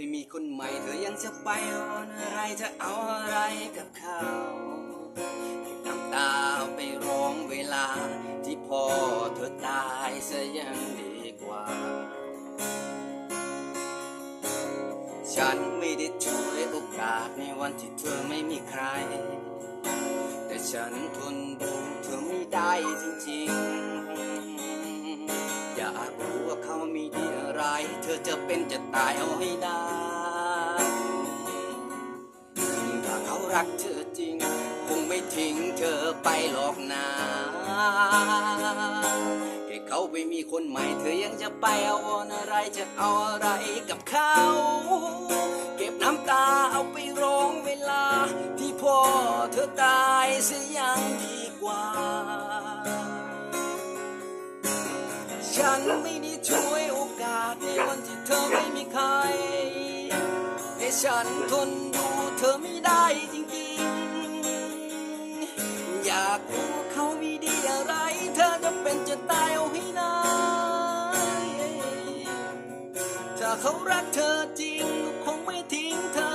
ไปมีคนใหม่เธอยังจะไปอ่อนอะไรจะเอาอะไรกับเขาน้ำตาเอาไปร้องเวลา ที่พ่อเธอตายซะยังดีกว่า ฉันไม่ได้ช่วยโอกาสในวันที่เธอไม่มีใคร แต่ฉันทนดูเธอไม่ได้จริงๆ อยากรู้ว่าเขามีดีอะไร เธอจะเป็นจะตายเอาให้ได้ รักเธอจริง คงไม่ทิ้งเธอไปหรอกนะแค่เขาไปมีคนใหม่เธอยังจะไปเอาวอนอะไรจะเอาอะไรกับเขา เก็บน้ำตาเอาไปร้องเวลา ที่พ่อเธอตายเสียยังดีกว่า ฉันไม่ได้ช่วยโอกาสในวันที่เธอไม่มีใครแต่ฉันทน อไม่ได้จริงๆ อยากรู้เขามีดีอะไร เธอจะเป็นจะตายเอาให้ได้ถ้าเขารักเธอจริงก็คงไม่ทิ้งเธอ